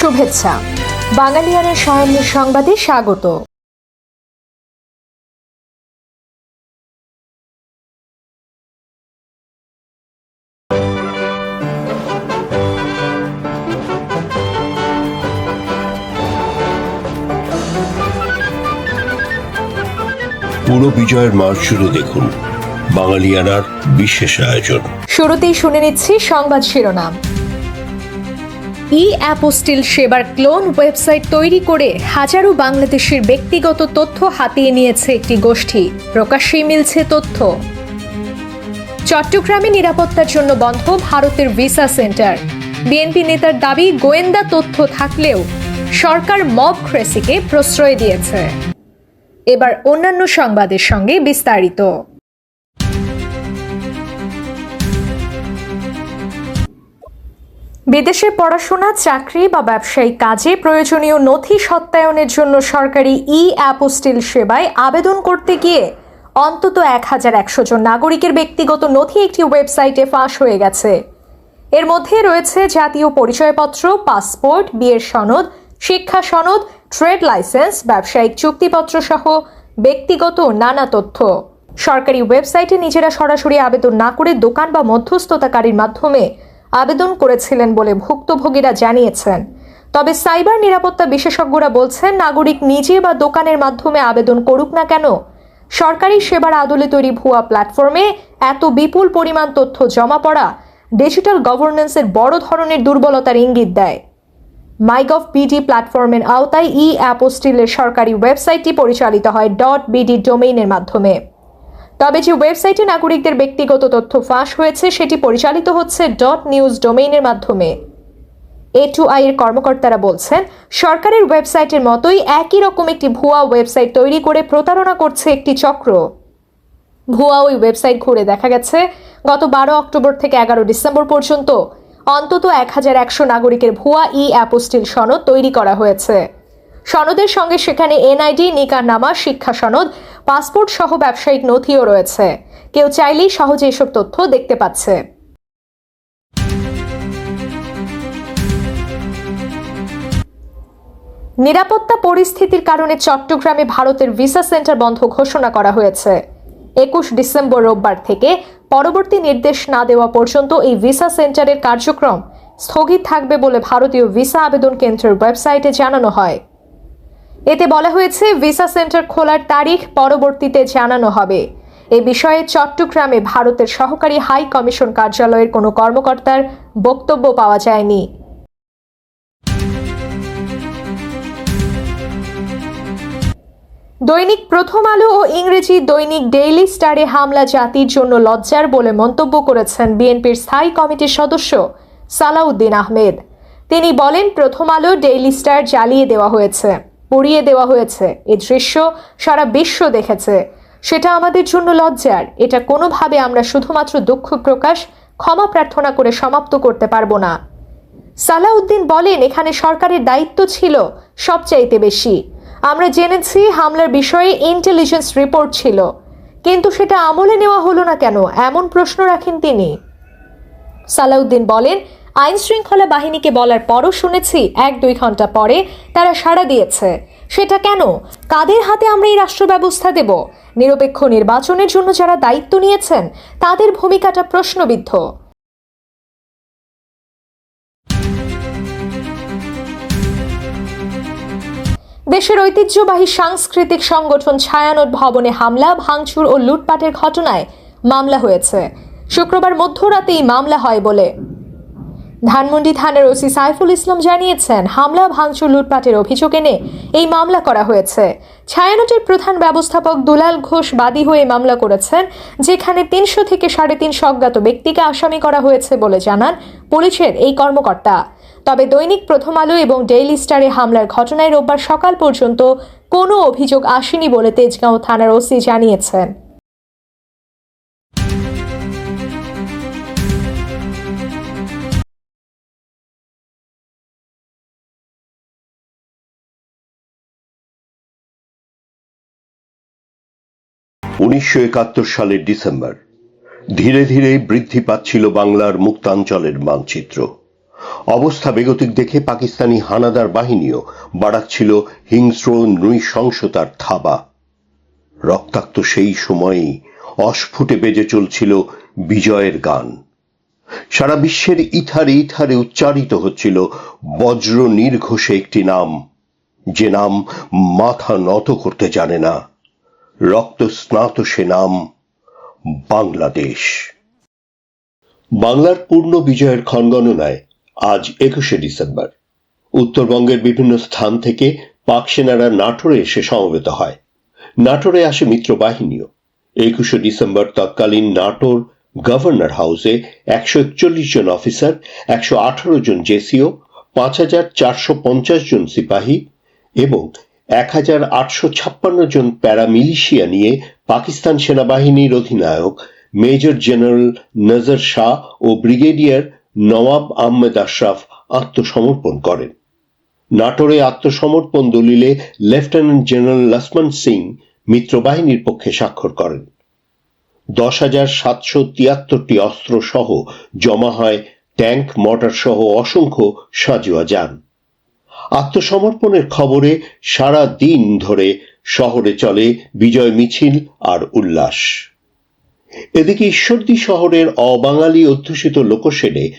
শুভেচ্ছা। বাঙালিয়ানের সায়নের সংবাদে স্বাগত। পুরো বিজয়ের মাস শুরু দেখুন বাঙালিয়ানার বিশেষ আয়োজন। শুরুতেই শুনে নিচ্ছি সংবাদ শিরোনাম। ই অ্যাপোস্টিল সেবার ক্লোন ওয়েবসাইট তৈরি করে হাজারো বাংলাদেশের ব্যক্তিগত তথ্য হাতিয়ে নিয়েছে একটি গোষ্ঠী। প্রকাশ্যেই মিলছে তথ্য। চট্টগ্রামে নিরাপত্তার জন্য বন্ধ ভারতের ভিসা সেন্টার। বিএনপি নেতার দাবি, গোয়েন্দা তথ্য থাকলেও সরকার মব ক্রেসিকে প্রশ্রয় দিয়েছে। এবার অন্যান্য সংবাদের সঙ্গে বিস্তারিত। বিদেশে পড়াশোনা, চাকরি বা ব্যবসায়িক কাজে প্রয়োজনীয় নথি সত্যায়নের জন্য সরকারি ই অ্যাপোস্টিল সেবায় আবেদন করতে গিয়ে অন্তত এক হাজার একশো জন নাগরিকের ব্যক্তিগত নথি একটি ওয়েবসাইটে ফাঁস হয়ে গেছে। এর মধ্যে রয়েছে জাতীয় পরিচয়পত্র, পাসপোর্ট, বিয়ের সনদ, শিক্ষা সনদ, ট্রেড লাইসেন্স, ব্যবসায়িক চুক্তিপত্র সহ ব্যক্তিগত নানা তথ্য। সরকারি ওয়েবসাইটে নিজেরা সরাসরি আবেদন না করে দোকান বা মধ্যস্থতাকারীর মাধ্যমে আবেদন করেছিলেন বলে ভুক্তভোগীরা জানিয়েছেন। তবে সাইবার নিরাপত্তা বিশেষজ্ঞরা বলছেন, নাগরিক নিজে বা দোকানের মাধ্যমে আবেদন করুক না কেন? সরকারি সেবার আদলে তৈরি ভুয়া প্ল্যাটফর্মে এত বিপুল পরিমাণ তথ্য জমা পড়া ডিজিটাল গভর্নেন্সের বড় ধরনের দুর্বলতার ইঙ্গিত দেয়। মাইগভ বিডি প্ল্যাটফর্মের আওতায় ই অ্যাপোস্টিলের সরকারি ওয়েবসাইটটি পরিচালিত হয় ডট বিডি ডোমেইনের মাধ্যমে। তবে যে ওয়েবসাইটে নাগরিকদের ব্যক্তিগত তথ্য ফাঁস হয়েছে, সেটি পরিচালিত হচ্ছে ডট নিউজ ডোমেইনের মাধ্যমে। এ টু আই এর কর্মকর্তারা বলছেন, সরকারের ওয়েবসাইটের মতোই একই রকম একটি ভুয়া ওয়েবসাইট তৈরি করে প্রতারণা করছে একটি চক্র। ভুয়া ওই ওয়েবসাইট ঘুরে দেখা গেছে, গত বারো অক্টোবর থেকে এগারো ডিসেম্বর পর্যন্ত অন্তত এক হাজার একশো নাগরিকের ভুয়া ই অ্যাপোস্টিল সনদ তৈরি করা হয়েছে। সনদের সঙ্গে সেখানে এনআইডি নিকারনামা শিক্ষা সনদ পাসপোর্ট সহ ব্যবসায়িক নথিও রয়েছে। কেউ চাইলেই সহজে এসব তথ্য দেখতে পাচ্ছে। নিরাপত্তা পরিস্থিতির কারণে চট্টগ্রামে ভারতের ভিসা সেন্টার বন্ধ ঘোষণা করা হয়েছে। একুশ ডিসেম্বর রোববার থেকে পরবর্তী নির্দেশ না দেওয়া পর্যন্ত এই ভিসা সেন্টারের কার্যক্রম স্থগিত থাকবে বলে ভারতীয় ভিসা আবেদন কেন্দ্রের ওয়েবসাইটে জানানো হয়। এতে বলা হয়েছে, ভিসা সেন্টার খোলার তারিখ পরবর্তীতে জানানো হবে। এ বিষয়ে চট্টগ্রামে ভারতের সহকারী হাই কমিশন কার্যালয়ের কোনো কর্মকর্তার বক্তব্য পাওয়া যায়নি। দৈনিক প্রথম আলো ও ইংরেজি দৈনিক ডেইলি স্টারে হামলা জাতির জন্য লজ্জার বলে মন্তব্য করেছেন বিএনপির স্থায়ী কমিটির সদস্য সালাউদ্দিন আহমেদ। তিনি বলেন, প্রথম আলো ডেইলি স্টার জ্বালিয়ে দেওয়া হয়েছে। পুড়িয়ে দেওয়া হয়েছে। এ দৃশ্য সারা বিশ্ব দেখেছে। সেটা আমাদের জন্য লজ্জার। এটা কোনোভাবে আমরা শুধুমাত্র দুঃখ প্রকাশ, ক্ষমা প্রার্থনা করে সমাপ্ত করতে পারব না। সালাউদ্দিন বলেন, এখানে সরকারের দায়িত্ব ছিল সবচাইতে বেশি। আমরা জেনেছি হামলার বিষয়ে ইন্টেলিজেন্স রিপোর্ট ছিল। কিন্তু সেটা আমলে নেওয়া হলো না কেন? এমন প্রশ্ন রাখেন তিনি। সালাউদ্দিন বলেন আইন শৃঙ্খলা বাহিনীকে বলার পরও শুনেছি এক দুই ঘণ্টা পরে তারা সাড়া দিয়েছে। সেটা কেন? কাদের হাতে আমরা এই রাষ্ট্র ব্যবস্থা দেব? নিরপেক্ষ নির্বাচনের জন্য যারা দায়িত্ব নিয়েছেন, তাদের ভূমিকাটা প্রশ্নবিদ্ধ। দেশের ঐতিহ্যবাহী সাংস্কৃতিক সংগঠন ছায়ানট ভবনে হামলা, ভাঙচুর ও লুটপাটের ঘটনায় মামলা হয়েছে। শুক্রবার মধ্যরাতে এই মামলা হয় বলে ধানমন্ডি থানার ওসি সাইফুল ইসলাম জানিয়েছেন, হামলা, ভাঙচুর, লুটপাটের অভিযোগ এনে এই মামলা করা হয়েছে। ছায়ানটের প্রধান ব্যবস্থাপক দুলাল ঘোষ বাদী হয়ে মামলা করেছেন, যেখানে তিনশো থেকে সাড়ে তিনশো অজ্ঞাত ব্যক্তিকে আসামি করা হয়েছে বলে জানান পুলিশের এই কর্মকর্তা। তবে দৈনিক প্রথম আলো এবং ডেইলি স্টারে হামলার ঘটনায় রোববার সকাল পর্যন্ত কোনো অভিযোগ আসেনি বলে তেজগাঁও থানার ওসি জানিয়েছেন। উনিশশো একাত্তর সালের ডিসেম্বর, ধীরে ধীরে বৃদ্ধি পাচ্ছিল বাংলার মুক্তাঞ্চলের মানচিত্র। অবস্থা বেগতিক দেখে পাকিস্তানি হানাদার বাহিনীও বাড়াচ্ছিল হিংস্র নৃশংসতার থাবা। রক্তাক্ত সেই সময়েই অস্ফুটে বেজে চলছিল বিজয়ের গান। সারা বিশ্বের ইথারে ইথারে উচ্চারিত হচ্ছিল বজ্র নির্ঘোষে একটি নাম, যে নাম মাথা নত করতে জানে না। রক্ত স্নাত সে নাম বাংলাদেশ। বাংলার পূর্ণ বিজয়ের ক্ষণগণনায় আজ একুশে ডিসেম্বর। উত্তরবঙ্গের বিভিন্ন স্থান থেকে পাক সেনারা নাটোরে এসে সমবেত হয়। নাটোরে আসে মিত্র বাহিনীও। একুশে ডিসেম্বর তৎকালীন নাটোর গভর্নর হাউসে একশো একচল্লিশ জন অফিসার, একশো আঠারো জন জেসিও, পাঁচ হাজার চারশো পঞ্চাশ জন সিপাহী এবং এক হাজার আটশো ছাপ্পান্ন জন প্যারামিলিশিয়া নিয়ে পাকিস্তান সেনাবাহিনীর অধিনায়ক, মেজর জেনারেল নজর শাহ ও ব্রিগেডিয়ার নওয়াব আহমেদ আশরাফ আত্মসমর্পণ করেন। নাটোরে আত্মসমর্পণ দলিলে লেফটেন্যান্ট জেনারেল লক্ষ্মণ সিং মিত্রবাহিনীর পক্ষে স্বাক্ষর করেন। দশ হাজার সাতশো তিয়াত্তরটি অস্ত্র সহ জমা হয় ট্যাঙ্ক মর্টার সহ অসংখ্য সাজুয়া যান আত্মসমর্পণের খবরে সারা দিন ধরে শহরে চলে বিজয় মিছিল আর উল্লাস। এদিকে ঈশ্বরদী শহরের অবাঙালি অধ্যুষিত লোকসেনে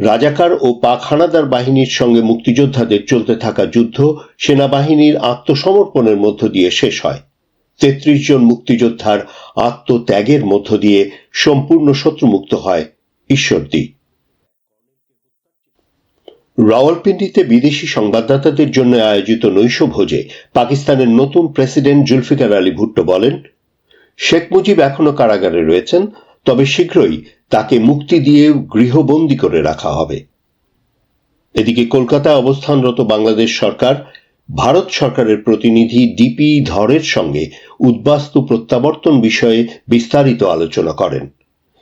রাজাকার ও পাক হানাদার বাহিনীর সঙ্গে মুক্তিযোদ্ধাদের চলতে থাকা যুদ্ধ সেনাবাহিনীর আত্মসমর্পণের মধ্য দিয়ে শেষ হয়। তেত্রিশ জন মুক্তিযোদ্ধার আত্মত্যাগের মধ্য দিয়ে সম্পূর্ণ শত্রুমুক্ত হয় ঈশ্বরদী। রাওয়ালপিন্ডিতে বিদেশি সংবাদদাতাদের জন্য আয়োজিত নৈশ ভোজে পাকিস্তানের নতুন প্রেসিডেন্ট জুলফিকার আলী ভুট্টো বলেন, শেখ মুজিব এখনও কারাগারে রয়েছেন, তবে শীঘ্রই তাকে মুক্তি দিয়ে গৃহবন্দী করে রাখা হবে। এদিকে কলকাতায় অবস্থানরত বাংলাদেশ সরকার, ভারত সরকারের প্রতিনিধি ডিপি ধরের সঙ্গে উদ্বাস্তু প্রত্যাবর্তন বিষয়ে বিস্তারিত আলোচনা করেন।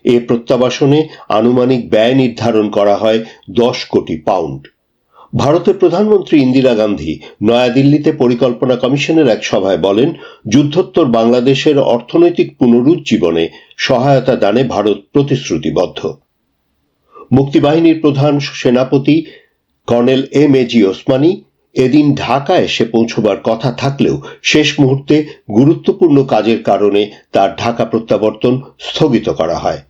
এ প্রত্যাবাসনে আনুমানিক ব্যয় নির্ধারণ করা হয় দশ কোটি পাউন্ড। ভারতের প্রধানমন্ত্রী ইন্দিরা গান্ধী নয়াদিল্লিতে পরিকল্পনা কমিশনের এক সভায় বলেন, যুদ্ধোত্তর বাংলাদেশের অর্থনৈতিক পুনরুজ্জীবনে সহায়তা দানে ভারত প্রতিশ্রুতিবদ্ধ। মুক্তিবাহিনীর প্রধান সেনাপতি colonel M A G Osmani এদিন ঢাকা এসে পৌঁছবার কথা থাকলেও শেষ মুহূর্তে গুরুত্বপূর্ণ কাজের কারণে তার ঢাকা প্রত্যাবর্তন স্থগিত করা হয়।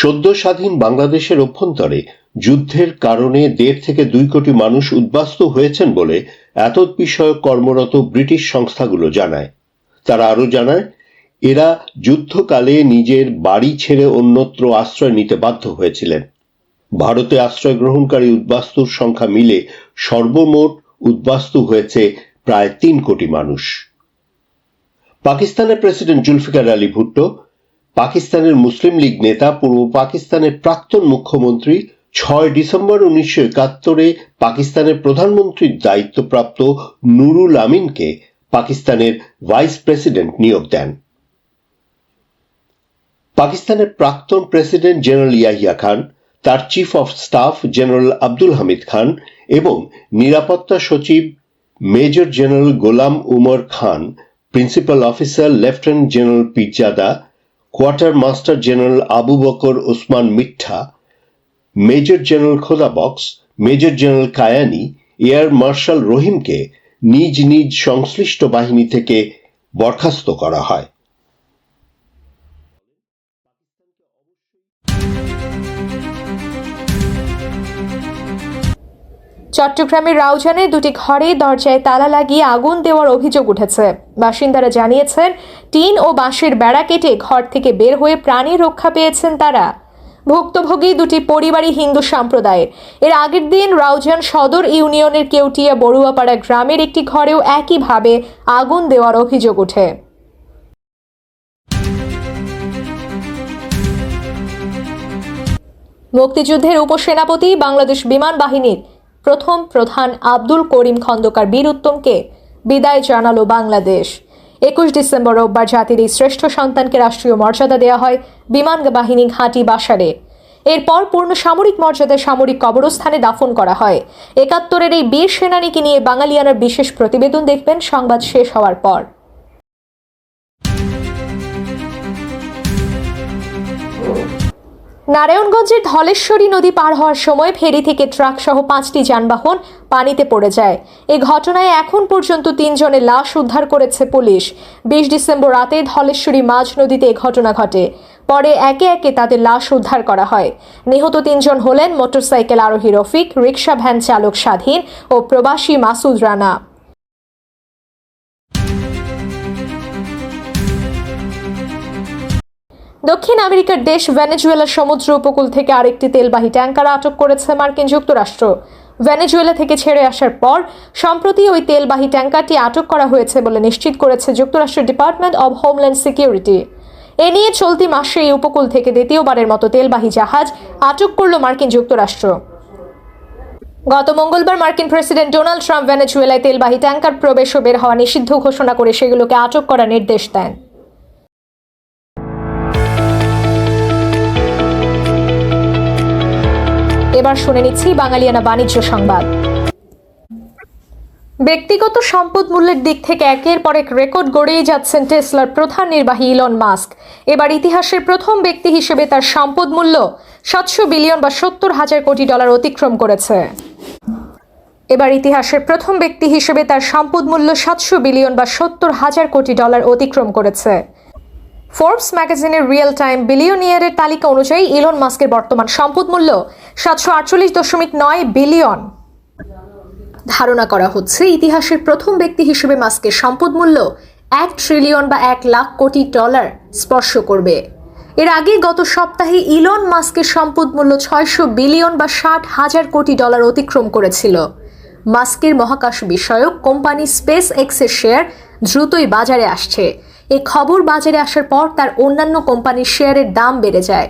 সদ্য স্বাধীন বাংলাদেশের অভ্যন্তরে যুদ্ধের কারণে দেড় থেকে দুই কোটি মানুষ উদ্বাস্তু হয়েছেন বলে এত বিষয়ক কর্মরত ব্রিটিশ সংস্থাগুলো জানায়। তারা আরও জানায়, এরা যুদ্ধকালে নিজের বাড়ি ছেড়ে অন্যত্র আশ্রয় নিতে বাধ্য হয়েছিলেন। ভারতে আশ্রয় গ্রহণকারী উদ্বাস্তুর সংখ্যা মিলে সর্বমোট উদ্বাস্তু হয়েছে প্রায় তিন কোটি মানুষ। পাকিস্তানের প্রেসিডেন্ট জুলফিকার আলী ভুট্টো পাকিস্তানের মুসলিম লীগ নেতা পূর্ব পাকিস্তানের প্রাক্তন মুখ্যমন্ত্রী ছয় ডিসেম্বর উনিশশো একাত্তরে পাকিস্তানের প্রধানমন্ত্রীর দায়িত্বপ্রাপ্ত নুরুল আমিনকে পাকিস্তানের ভাইস প্রেসিডেন্ট নিয়োগ দেন। পাকিস্তানের প্রাক্তন প্রেসিডেন্ট জেনারেল ইয়াহিয়া খান, তার chief of staff general Abdul Hamid Khan এবং নিরাপত্তা সচিব major general Ghulam Umar Khan, principal officer lieutenant general Pirzada quarter master general Abu Bakr Osman Mitha, major general Khuda Bux, major general Kayani, air marshal রহিমকে নিজ নিজ সংশ্লিষ্ট বাহিনী থেকে বরখাস্ত করা হয়। চট্টগ্রামের রাউজানে দুটি ঘরে দরজায় তালা লাগিয়ে আগুন দেওয়ার অভিযোগ উঠেছে। বাসিন্দারা জানিয়েছেন, টিন ও বাঁশের বেড়া কেটে ঘর থেকে বের হয়ে প্রাণী রক্ষা পেয়েছেন তারা। ভুক্তভোগী দুটি পরিবারই হিন্দু সম্প্রদায়ের। এর আগের দিন রাউজান সদর ইউনিয়নের কেউটিয়া বড়ুয়াপাড়া গ্রামের একটি ঘরেও একইভাবে আগুন দেওয়ার অভিযোগ ওঠে। মুক্তিযুদ্ধের উপসেনাপতি বাংলাদেশ বিমান বাহিনীর প্রথম প্রধান আব্দুল করিম খন্দকার বীর উত্তমকে বিদায় জানালো বাংলাদেশ। একুশ ডিসেম্বর রোববার জাতির এই শ্রেষ্ঠ সন্তানকে রাষ্ট্রীয় মর্যাদা দেওয়া হয় বিমান বাহিনী ঘাঁটি বাসারে। এরপর পূর্ণ সামরিক মর্যাদায় সামরিক কবরস্থানে দাফন করা হয়। একাত্তরের এই বীর সেনানীকে নিয়ে বাঙালিয়ানার বিশেষ প্রতিবেদন দেখবেন, সংবাদ শেষ হওয়ার পর। নারায়ণগঞ্জের ধলেশ্বরী নদী পার হওয়ার সময় ফেরি থেকে ট্রাক সহ পাঁচটি যানবাহন পানিতে পড়ে যায়। এ ঘটনায় এখন পর্যন্ত তিনজনের লাশ উদ্ধার করেছে পুলিশ। বিশ ডিসেম্বর রাতে ধলেশ্বরী মাঝ নদীতে এ ঘটনা ঘটে। পরে একে একে তাদের লাশ উদ্ধার করা হয়। নিহত তিনজন হলেন মোটরসাইকেল আরোহী রফিক, রিকশা ভ্যান চালক স্বাধীন ও প্রবাসী মাসুদ রানা। দক্ষিণ আমেরিকার দেশ ভেনেজুয়েলার সমুদ্র উপকূল থেকে আরেকটি তেলবাহী ট্যাঙ্কার আটক করেছে মার্কিন যুক্তরাষ্ট্র। ভেনেজুয়েলা থেকে ছেড়ে আসার পর সম্প্রতি ওই তেলবাহী ট্যাঙ্কারটি আটক করা হয়েছে বলে নিশ্চিত করেছে যুক্তরাষ্ট্রের ডিপার্টমেন্ট অব হোমল্যান্ড সিকিউরিটি। এ নিয়ে চলতি মাসে এই উপকূল থেকে দ্বিতীয়বারের মতো তেলবাহী জাহাজ আটক করল মার্কিন যুক্তরাষ্ট্র। গত মঙ্গলবার মার্কিন প্রেসিডেন্ট ডোনাল্ড ট্রাম্প ভেনেজুয়েলায় তেলবাহী ট্যাঙ্কার প্রবেশ ও বের হওয়া নিষিদ্ধ ঘোষণা করে সেগুলোকে আটক করার নির্দেশ দেন। এবার শুনে নিচ্ছি বাঙালিয়ানা বাণিজ্য সংবাদ। ব্যক্তিগত সম্পদ মূল্যের দিক থেকে একের পর এক রেকর্ড গড়েই যাচ্ছেন টেসলার প্রধান নির্বাহী ইলন মাস্ক। এবার ইতিহাসের প্রথম ব্যক্তি হিসেবে তার সম্পদ মূল্য সাতশো বিলিয়ন বা সত্তর হাজার কোটি ডলার অতিক্রম করেছে। এবার ইতিহাসের প্রথম ব্যক্তি হিসেবে তার সম্পদ মূল্য সাতশো বিলিয়ন বা সত্তর হাজার কোটি ডলার অতিক্রম করেছে। ফোর্বস ম্যাগাজিনের রিয়েল টাইম বিলিয়নিয়ারের তালিকা অনুযায়ী ইলন মাস্কের বর্তমান সম্পদ মূল্য সাতশো আটচল্লিশ দশমিক নয় বিলিয়ন ধারণা করা হচ্ছে ইতিহাসের প্রথম ব্যক্তি হিসেবে মাস্কের সম্পদ মূল্য এক ট্রিলিয়ন বা এক লাখ কোটি ডলার স্পর্শ করবে। এর আগে গত সপ্তাহে ইলন মাস্কের সম্পদ মূল্য ছয়শো বিলিয়ন বা ষাট হাজার কোটি ডলার অতিক্রম করেছিল। মাস্কের মহাকাশ বিষয়ক কোম্পানি স্পেস এক্সের শেয়ার দ্রুতই বাজারে আসছে। এই খবর বাজারে আসার পর তার অন্যান্য কোম্পানির শেয়ারের দাম বেড়ে যায়।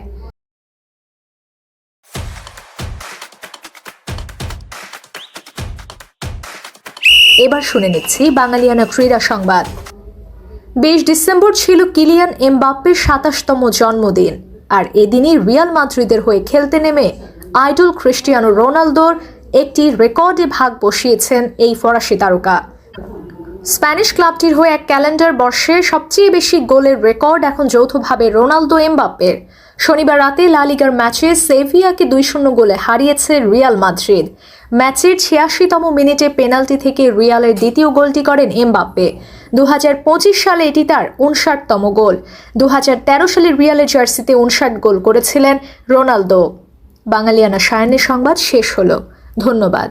এবার শুনে নিচ্ছি বাঙালিয়ানা ক্রীড়া সংবাদ। বিশ ডিসেম্বর ছিল কিলিয়ান এমবাপ্পের সাতাশতম জন্মদিন আর এদিনই রিয়াল মাদ্রিদের হয়ে খেলতে নেমে আইডল ক্রিস্টিয়ানো রোনালদোর একটি রেকর্ডে ভাগ বসিয়েছেন এই ফরাসি তারকা। স্প্যানিশ ক্লাবটির হয়ে এক ক্যালেন্ডার বর্ষে সবচেয়ে বেশি গোলের রেকর্ড এখন যৌথভাবে রোনালদো এমবাপ্পের। শনিবার রাতে লা লিগার ম্যাচে সেভিয়াকে দুই শূন্য গোলে হারিয়েছে রিয়াল মাদ্রিদ। ম্যাচের ছিয়াশিতম মিনিটে পেনাল্টি থেকে রিয়ালের দ্বিতীয় গোলটি করেন এমবাপ্পে। দু পঁচিশ সালে এটি তার উনষাটতম গোল। দু তেরো সালে রিয়ালের জার্সিতে উনষাট গোল করেছিলেন রোনালদো। বাঙালিয়ানা সায়নের সংবাদ শেষ হলো। ধন্যবাদ।